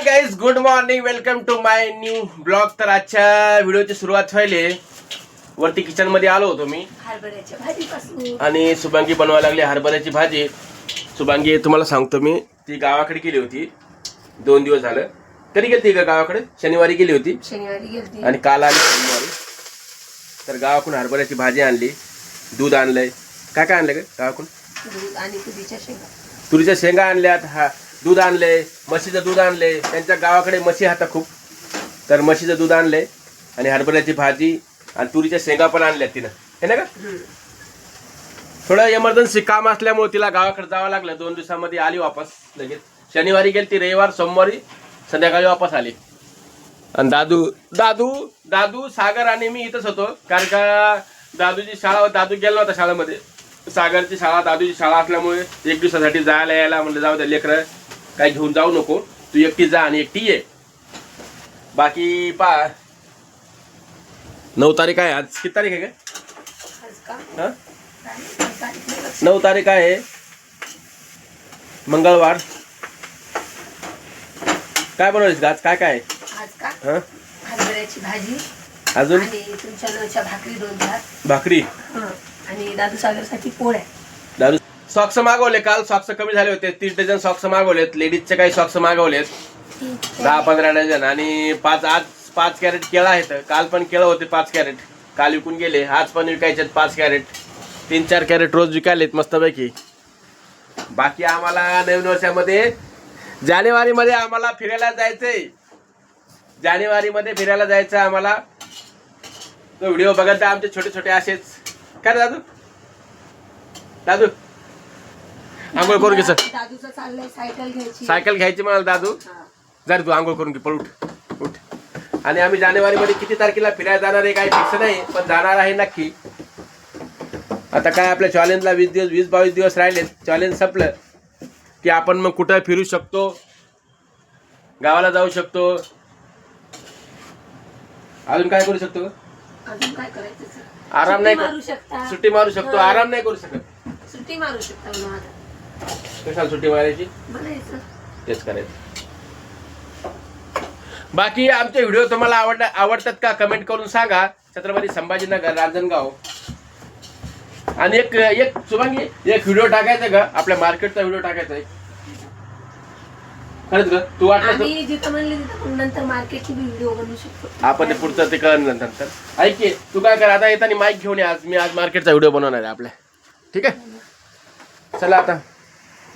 Hi guys good morning welcome to my new blog तर आजच्या व्हिडिओची सुरुवात व्हायली. वरती किचनमध्ये आलो होतो मी. आणि शुभांगी बनवायला लागली हरभऱ्याची भाजी. शुभांगी तुम्हाला सांगतो मी ती गावाकडे गेली होती. दोन दिवस झालं. कधी गेली का गावाकडे? शनिवारी गेली होती. शनिवारी आणि काल आली सोमवारी तर गावाकडून हरभऱ्याची भाजी आणली. दूध आणलंय. काय काय आणलं का गावाकडून? दूध आणि तुरीच्या शेंगा. तुरीच्या शेंगा आणल्यात. हा. दूध आणले म्हशीचं दूध आणले त्यांच्या गावाकडे म्हशी हाता खूप. तर म्हशीचं दूध आणले आणि हरभऱ्याची भाजी आणि तुरीच्या शेंगा पण आणल्यात तिनं. हे ना का? थोडं एमर्जन्सी काम असल्यामुळे तिला गावाकडे जावं लागलं. दोन दिवसामध्ये आली वापस लगेच. शनिवारी गेली ती रविवार सोमवारी संध्याकाळी वापस आली. आणि दादू दादू दादू सागर आणि मी इथंच होतो. कारण का दादूची शाळा दादू गेला होता शाळेमध्ये. सागरची शाळा दादूची शाळा असल्यामुळे एक दिवसासाठी जायला यायला म्हणलं जाऊ द्या लेकरं. काही घेऊन जाऊ नको तू एकटी जा आणि एकटी ये बाकी पा नऊ तारीख आहे आज किती तारीख आहे का हा काय? नऊ तारीख आहे मंगळवार काय बनवायचं आज काय काय हरभऱ्याची भाजी अजून तुमच्या भाकरी दोन भाकरी. हं. आणि दादू सागरसाठी पोळ्या. सॉक्स मागवले काल सॉक्स कमी झाले होते. तीस डझन सॉक्स मागवलेत. लेडीजचे काही सॉक्स मागवलेत. दहा पंधरा डझन. आणि पाच आज पाच कॅरेट केळं आहेत. काल पण केळं होते पाच कॅरेट. काल विकून गेले. आज पण विकायचे आहेत पाच कॅरेट. तीन चार कॅरेट रोज विकायलेत मस्तपैकी. बाकी आम्हाला नवीन वर्षामध्ये जानेवारीमध्ये आम्हाला फिरायला जायचंय. जानेवारीमध्ये फिरायला जायचं आम्हाला. तो व्हिडिओ बघत आमचे छोटे छोटे असेच. काय दादू? दादू? आंघोळ करून घे सर. दादूचं चाललंय सायकल घ्यायची. सायकल घ्यायची मला दादू. हा. जा रे तू आंघोळ करून घे पळ उठ उठ. आणि आम्ही जानेवारीमध्ये किती तारखेला फिरायला जाणार आहे काही फिक्स नाही पण जाणार आहे नक्की. आता काय आपल्या चॅलेंजला वीस दिवस वीस बावीस दिवस राहिले चॅलेंज संपलं की आपण मग कुठं फिरू शकतो? गावाला जाऊ शकतो. अजून काय करू शकतो अजून काय करायचं sir? आराम नाही मारू कर- शकता. सुट्टी मारू शकतो हा. आराम नाही करू शकत. सुट्टी मारू शकता कशाला सुट्टी मारायची? तेच करायचं. बाकी आमचे व्हिडिओ तुम्हाला आवड आवडतात का कमेंट करून सांगा. छत्रपती संभाजीनगर रांजणगाव. आणि एक एक शुभांगी एक व्हिडिओ टाकायचा का? आपल्या मार्केटचा व्हिडिओ टाकायचा आहे खरंच ग तू वाटलं आपण नंतर मार्केटची व्हिडिओ बनवू शकतो. आपण ते पुढचं ते कळलं नंतर. ऐक की, तू काय कर आता येताना माईक घेऊन ये. आज मी आज मार्केटचा व्हिडिओ बनवणार आहे आपल्या. ठीक आहे? चला आता.